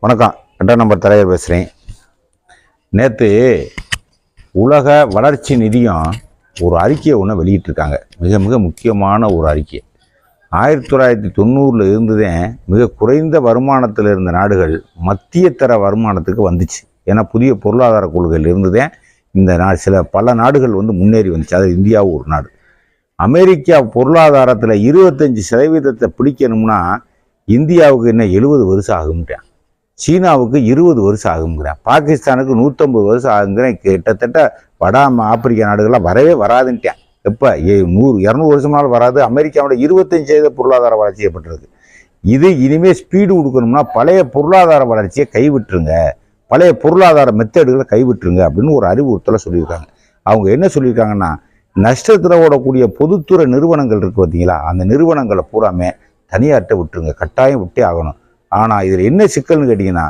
வணக்கம். ரெண்டாம் நம்பர் தலைவர் பேசுகிறேன் நேற்று உலக வளர்ச்சி நிதியம் ஒரு அறிக்கையை ஒன்று வெளியிட்டிருக்காங்க. மிக மிக முக்கியமான ஒரு அறிக்கை. ஆயிரத்தி தொள்ளாயிரத்தி தொண்ணூறில் இருந்துதான் மிக குறைந்த வருமானத்தில் இருந்த நாடுகள் மத்திய தர வருமானத்துக்கு வந்துச்சு. ஏன்னா புதிய பொருளாதார கொள்கையில் இருந்ததே இந்த நா சில பல நாடுகள் வந்து முன்னேறி வந்துச்சு. அது இந்தியாவும் ஒரு நாடு. அமெரிக்கா பொருளாதாரத்தில் இருபத்தஞ்சி சதவீதத்தை பிடிக்கணும்னா இந்தியாவுக்கு என்ன எழுபது வருஷம் ஆகும்ட்டேன். சீனாவுக்கு இருபது வருஷம் ஆகுங்கிறேன் பாகிஸ்தானுக்கு நூற்றம்பது வருஷம் ஆகுங்கிறேன் கிட்டத்தட்ட வட ஆப்பிரிக்க நாடுகள்லாம் வரவே வராதுன்ட்டேன். எப்போ? நூறு இரநூறு வருஷமாலும் வராது. அமெரிக்காவோட இருபத்தஞ்சு சதவீத பொருளாதார வளர்ச்சி ஏற்பட்டிருக்கு இது இனிமேல் ஸ்பீடு கொடுக்கணும்னா பழைய பொருளாதார வளர்ச்சியை கைவிட்டுருங்க. பழைய பொருளாதார மெத்தடுகளை கைவிட்டுருங்க அப்படின்னு ஒரு அறிவுறுத்தலை சொல்லியிருக்காங்க. அவங்க என்ன சொல்லியிருக்காங்கன்னா நஷ்டத்தில் ஓடக்கூடிய பொதுத்துறை நிறுவனங்கள் இருக்குது பார்த்தீங்களா அந்த நிறுவனங்களை பூராமே தனியார்ட்ட விட்டுருங்க. கட்டாயம் விட்டே ஆகணும். ஆனால் இதில் என்ன சிக்கல்னு கேட்டிங்கன்னா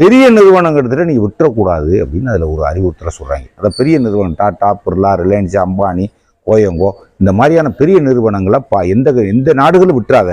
பெரிய நிறுவனங்கிறதுல நீங்கள் விட்டுறக்கூடாது அப்படின்னு அதில் ஒரு அறிவுறுத்தலை சொல்கிறாங்க அதான் பெரிய நிறுவனம் டாடா பிர்லா ரிலையன்ஸ் அம்பானி கோயங்கோ இந்த மாதிரியான பெரிய நிறுவனங்களை பா எந்த எந்த நாடுகளும் விட்டுறாத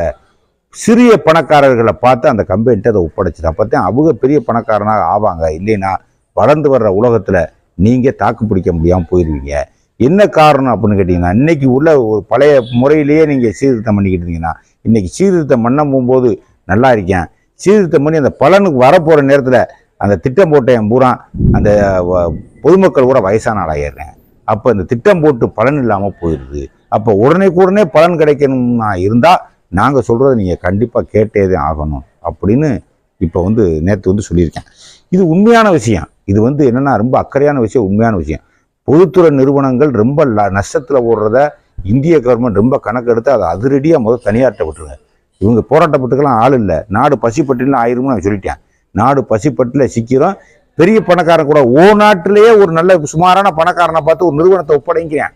சிறிய பணக்காரர்களை பார்த்து அந்த கம்பெனிட்டு அதை ஒப்படைச்சிட்டு அப்போ தான் அவங்க பெரிய பணக்காரனாக ஆவாங்க. இல்லைன்னா வளர்ந்து வர்ற உலகத்தில் நீங்கள் தாக்கு பிடிக்க முடியாமல் போயிடுவீங்க என்ன காரணம் அப்படின்னு கேட்டிங்கன்னா இன்றைக்கி உள்ள ஒரு பழைய முறையிலேயே நீங்கள் சீர்திருத்தம் பண்ணிக்கிட்டு இருந்தீங்கன்னா இன்றைக்கி சீர்திருத்தம் பண்ண போகும்போது நல்லா இருக்கேன். சீர்திருத்தம் பண்ணி அந்த பலனுக்கு வரப்போகிற நேரத்தில் அந்த திட்டம் போட்ட என் பூரா அந்த வ- பொதுமக்கள் கூட வயசான ஆளாயிடுறேன். அப்போ இந்த திட்டம் போட்டு பலன் இல்லாமல் போயிடுது. அப்போ உடனே உடனே பலன் கிடைக்கணும்னா இருந்தால் நாங்கள் சொல்கிறத நீங்கள் கண்டிப்பாக கேட்டே தான் ஆகணும் அப்படின்னு இப்போ வந்து நேற்று வந்து சொல்லியிருக்கேன். இது உண்மையான விஷயம். இது வந்து என்னென்னா ரொம்ப அக்கறையான விஷயம் உண்மையான விஷயம். பொதுத்துறை நிறுவனங்கள் ரொம்ப நஷ்டத்தில் ஓடுறத இந்திய கவர்மெண்ட் ரொம்ப கணக்கெடுத்து அதை அதிரடியாக முதல் தனியார்ட்ட விட்டுருங்க. இவங்க போராட்டப்பட்டுக்கெல்லாம் ஆள் இல்லை. நாடு பசிப்பட்டிலாம் ஆயிரும்னு நான் சொல்லிட்டேன். நாடு பசிப்பட்டில் சிக்கிறோம் பெரிய பணக்காரன் கூட ஓ நாட்டிலேயே ஒரு நல்ல சுமாரான பணக்காரனை பார்த்து ஒரு நிறுவனத்தை ஒப்படைக்கிறேன்.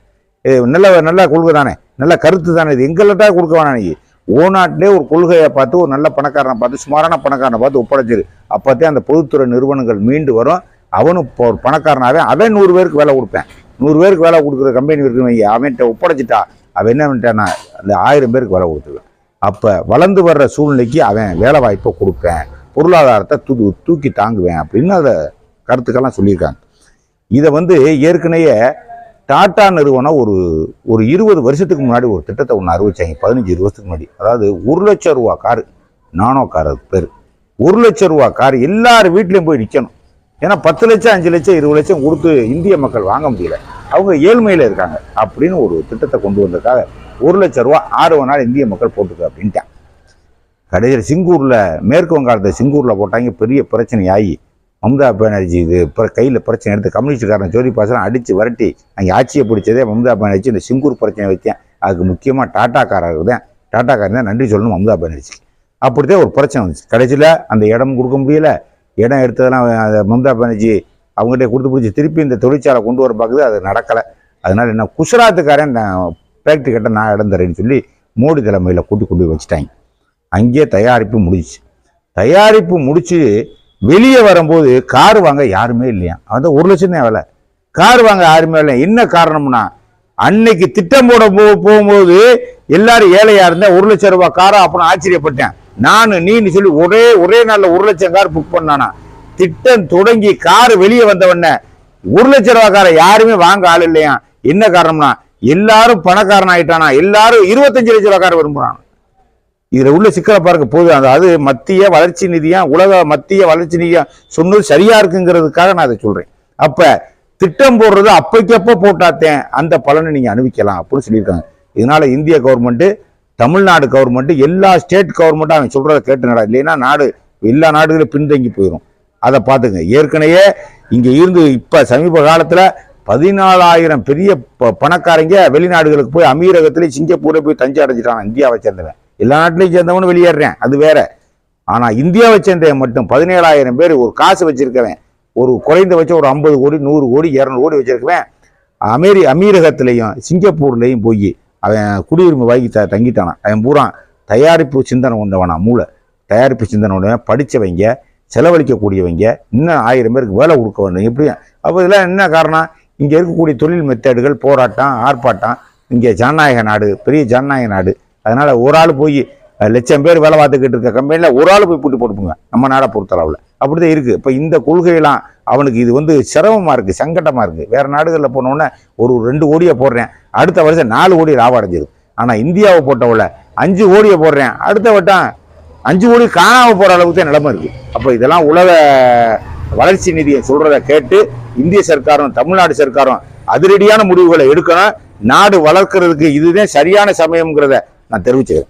நல்ல நல்ல கொள்கை தானே. நல்ல கருத்து தானே இது. எங்கள்கிட்ட கொடுக்க வேணாம் நீ. ஓ நாட்டிலே ஒரு கொள்கையை பார்த்து ஒரு நல்ல பணக்காரனை பார்த்து சுமாரான பணக்காரனை பார்த்து ஒப்படைச்சிரு. அப்போத்தே அந்த பொதுத்துறை நிறுவனங்கள் மீண்டு வரும். அவனும் இப்போ ஒரு பணக்காரனாவே அவன் நூறு பேருக்கு வேலை கொடுப்பேன். நூறு பேருக்கு வேலை கொடுக்குற கம்பெனி இருக்குன்னு அவன்கிட்ட ஒப்படைச்சிட்டா அவன் என்ன பண்ணிட்டானா அந்த ஆயிரம் பேருக்கு வேலை கொடுத்துருவேன். அப்போ வளர்ந்து வர்ற சூழ்நிலைக்கு அவன் வேலை வாய்ப்பை கொடுப்பேன். பொருளாதாரத்தை தூக்கி தூக்கி தாங்குவேன் அப்படின்னு அதை கருத்துக்கெல்லாம் சொல்லியிருக்காங்க. இதை வந்து ஏற்கனவே டாடா நிறுவனம் ஒரு ஒரு இருபது வருஷத்துக்கு முன்னாடி ஒரு திட்டத்தை ஒன்று அறிவிச்சாங்க. பதினஞ்சு வருஷத்துக்கு முன்னாடி. அதாவது ஒரு லட்சம் ரூபா காரு நானோ கார் அது பேர். ஒரு லட்சம் ரூபா கார் எல்லார் வீட்லேயும் போய் நிற்கணும் ஏன்னா பத்து லட்சம் அஞ்சு லட்சம் இருபது லட்சம் கொடுத்து இந்திய மக்கள் வாங்க முடியல. அவங்க ஏழ்மையில் இருக்காங்க அப்படின்னு ஒரு திட்டத்தை கொண்டு வந்ததுக்காக ஒரு லட்சம் ரூபா ஆறு நாள் இந்திய மக்கள் போட்டுக்க அப்படின்ட்டான் கடைசியில் சிங்கூரில் மேற்கு வங்காளத்தை சிங்கூரில் போட்டாங்க. பெரிய பிரச்சனை ஆகி மம்தா பானர்ஜி இது இப்போ கையில் பிரச்சனை எடுத்து கம்யூனிஸ்டுக்காரன் ஜோதி பாசனம் அடித்து வரட்டி அங்கே ஆட்சியை பிடிச்சதே மம்தா பானர்ஜி. இந்த சிங்கூர் பிரச்சனை வைத்தேன். அதுக்கு முக்கியமாக டாட்டாக்காரர் தான். டாட்டாக்காரன் தான் நன்றி சொல்லணும் மம்தா பானர்ஜி அப்படித்தான் ஒரு பிரச்சனை வந்துச்சு. கடைசியில் அந்த இடம் கொடுக்க முடியல. இடம் எடுத்ததெல்லாம் மம்தா பானர்ஜி அவங்ககிட்ட கொடுத்து பிடிச்சி திருப்பி இந்த தொழிற்சாலை கொண்டு வர பார்க்குது அது நடக்கலை. அதனால் என்ன குசராத்துக்காரன் நான் ஃபேக்ட்ரி கட்ட நான் இடம் தரேன்னு சொல்லி மோடி தலைமையில் கூட்டி கொண்டு போய் வச்சுட்டாங்க. அங்கேயே தயாரிப்பு முடிச்சு தயாரிப்பு முடித்து வெளியே வரும்போது கார் வாங்க யாருமே இல்லையா? அது ஒரு லட்சம் தான் கார் வாங்க யாருமே இல்லை என்ன காரணம்னா அன்னைக்கு திட்டம் போட போ போகும்போது எல்லாரும் ஏழையாக இருந்தால் ஒரு லட்சம் ரூபாய் காரா அப்புறம் ஆச்சரியப்பட்டேன். நான் நீன்னு சொல்லி ஒரே ஒரே நாளில் ஒரு லட்சம் கார் புக் பண்ணானா. திட்டம் தொடங்கி கார் வெளியே வந்தவொடனே ஒரு லட்ச ரூபா காரை யாருமே வாங்க ஆள் இல்லையா? என்ன காரணம்னா எல்லாரும் பணக்காரன் ஆயிட்டானா? எல்லாரும் இருபத்தஞ்சு லட்ச ரூபா கார் விரும்புறான். இதுல உள்ள சிக்கலை பார்க்க போது அதாவது மத்திய வளர்ச்சி நிதியா உலக மத்திய வளர்ச்சி நிதியா சொன்னது சரியா இருக்குங்கிறதுக்காக நான் அதை சொல்றேன். அப்ப திட்டம் போடுறது அப்பைக்கப்ப போட்டாத்தேன். அந்த பலனை நீங்க அனுபவிக்கலாம் அப்படின்னு சொல்லியிருக்காங்க. இதனால இந்திய கவர்மெண்ட் தமிழ்நாடு கவர்மெண்ட் எல்லா ஸ்டேட் கவர்மெண்ட்டும் அவன் சொல்றதை கேட்டு நட இல்லைன்னா நாடு எல்லா நாடுகளும் பின்தங்கி போயிடும் அதை பார்த்துங்க ஏற்கனவே இங்கே இருந்து இப்போ சமீப காலத்தில் பதினாலாயிரம் பெரிய ப- பணக்காரங்க வெளிநாடுகளுக்கு போய் அமீரகத்துலேயும் சிங்கப்பூரை போய் தஞ்சை அடைஞ்சிட்டான் இந்தியாவை சேர்ந்தவன். எல்லா நாட்டிலையும் சேர்ந்தவனும் வெளியேறேன் அது வேற. ஆனால் இந்தியாவை சேர்ந்தவன் மட்டும் பதினேழாயிரம் பேர் ஒரு காசு வச்சிருக்கவன். ஒரு குறைந்தபட்சம் ஒரு ஐம்பது கோடி நூறு கோடி இரநூறு கோடி வச்சிருக்கவன். அமெரி அமீரகத்திலையும் சிங்கப்பூர்லேயும் போய் அவன் குடியுரிமை வாங்கி த தங்கிட்டானான் அவன் பூரா தயாரிப்பு சிந்தனை கொண்டவனா மூளை. தயாரிப்பு சிந்தனை கொண்டவன் படித்தவங்க செலவழிக்கக்கூடியவங்க இன்னும் ஆயிரம் பேருக்கு வேலை கொடுக்க வேண்டும். எப்படி? அப்போ இதெல்லாம் என்ன காரணம்? இங்கே இருக்கக்கூடிய தொழில் மெத்தேடுகள் போராட்டம் ஆர்ப்பாட்டம் இங்கே ஜனநாயக நாடு பெரிய ஜனநாயக நாடு. அதனால் ஒரு ஆள் போய் லட்சம் பேர் வேலை பார்த்துக்கிட்டு இருக்க கம்பெனியில் ஒரு ஆள் போய் போட்டு போட்டுப்போங்க. நம்ம நாடை பொறுத்தளவில். அப்படிதான் இருக்குது இப்போ இந்த கொள்கையெல்லாம் அவனுக்கு இது வந்து சிரமமாக இருக்குது சங்கடமாக இருக்குது வேறு நாடுகளில் போனோன்னே ஒரு ரெண்டு கோடியை போடுறேன். அடுத்த வருஷம் நாலு கோடி லாபம் அடைஞ்சிருக்கு. ஆனால் இந்தியாவை போட்டவுல அஞ்சு கோடியை போடுறேன். அடுத்த வட்டம் அஞ்சு கோடி காணாமல் போகிற அளவுக்கு தான் நிலைமை இருக்குது அப்போ இதெல்லாம் உலக வளர்ச்சி நிதியை சொல்கிறத கேட்டு இந்திய சர்க்காரும் தமிழ்நாடு சர்க்காரும் அதிரடியான முடிவுகளை எடுக்கணும். நாடு வளர்க்கறதுக்கு இதுதான் சரியான சமயம்ங்கிறத நான் தெரிவிச்சுக்கிறேன்.